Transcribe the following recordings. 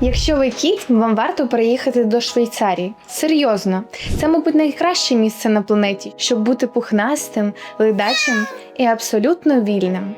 Якщо ви кіт, вам варто переїхати до Швейцарії. Серйозно, це, мабуть, найкраще місце на планеті, щоб бути пухнастим, ледачим і абсолютно вільним.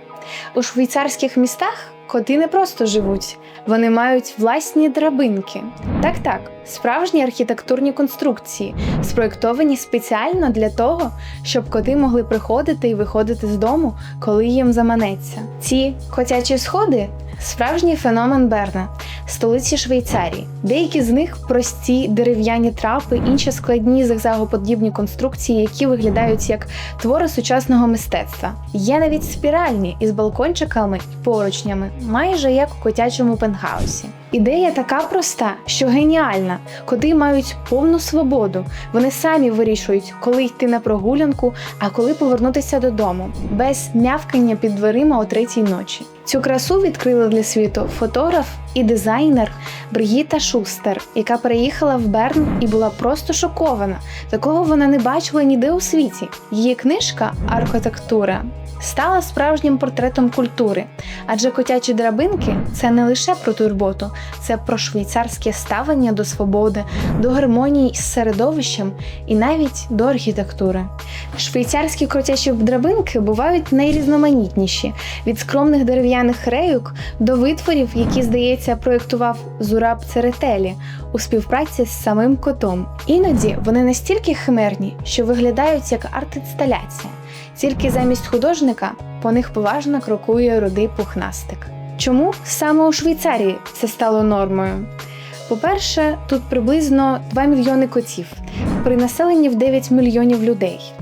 У швейцарських містах коти не просто живуть, вони мають власні драбинки. Так, так, справжні архітектурні конструкції, спроєктовані спеціально для того, щоб коти могли приходити і виходити з дому, коли їм заманеться. Ці котячі сходи справжній феномен Берна, столиці Швейцарії. Деякі з них прості дерев'яні трапи, інші складні зигзагоподібні конструкції, які виглядають як твори сучасного мистецтва. Є навіть спіральні із балкончиками і поручнями, майже як у котячому пентхаусі. Ідея така проста, що геніальна. Коти мають повну свободу. Вони самі вирішують, коли йти на прогулянку, а коли повернутися додому, без мявкання під дверима о третій ночі. Цю красу відкрила для світу фотограф і дизайнер Бригіта Шустер, яка переїхала в Берн і була просто шокована. Такого вона не бачила ніде у світі. Її книжка Архітектура стала справжнім портретом культури, адже котячі драбинки це не лише про турботу, це про швейцарське ставлення до свободи, до гармонії з середовищем і навіть до архітектури. Швейцарські котячі драбинки бувають найрізноманітніші від скромних дерев'яних реюк до витворів, які, здається, проєктував Зураб Церетелі у співпраці з самим котом. Іноді вони настільки химерні, що виглядають як арт-інсталяція. Тільки замість художника по них поважно крокує рудий пухнастик. Чому саме у Швейцарії це стало нормою? По-перше, тут приблизно 2 мільйони котів при населенні в 9 мільйонів людей.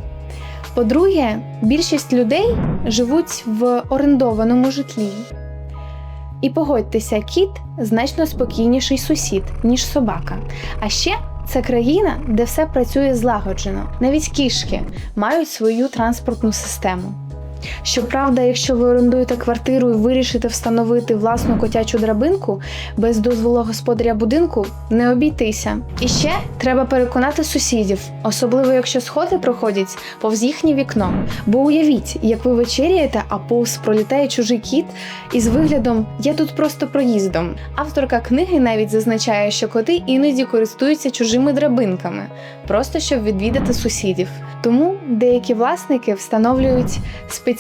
По-друге, більшість людей живуть в орендованому житлі. І погодьтеся, кіт значно спокійніший сусід, ніж собака. А ще це країна, де все працює злагоджено. Навіть кішки мають свою транспортну систему. Щоправда, якщо ви орендуєте квартиру і вирішите встановити власну котячу драбинку без дозволу господаря будинку, не обійтися. І ще треба переконати сусідів, особливо якщо сходи проходять повз їхнє вікно. Бо уявіть, як ви вечеряєте, а повз пролітає чужий кіт із виглядом Я тут просто проїздом. Авторка книги навіть зазначає, що коти іноді користуються чужими драбинками, просто щоб відвідати сусідів. Тому деякі власники встановлюють спеціальні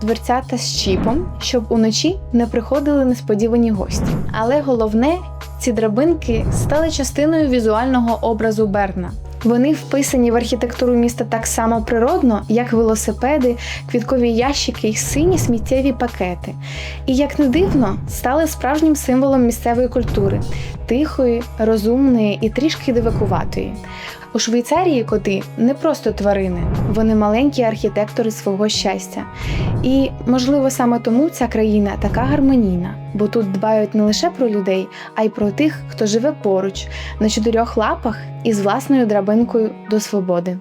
дверцята з чіпом, щоб уночі не приходили несподівані гості. Але головне, ці драбинки стали частиною візуального образу Берна. Вони вписані в архітектуру міста так само природно, як велосипеди, квіткові ящики й сині сміттєві пакети. І як не дивно, стали справжнім символом місцевої культури тихої, розумної і трішки дивакуватої. У Швейцарії коти не просто тварини, вони маленькі архітектори свого щастя. І, можливо, саме тому ця країна така гармонійна, бо тут дбають не лише про людей, а й про тих, хто живе поруч, на чотирьох лапах і з власною драбинкою до свободи.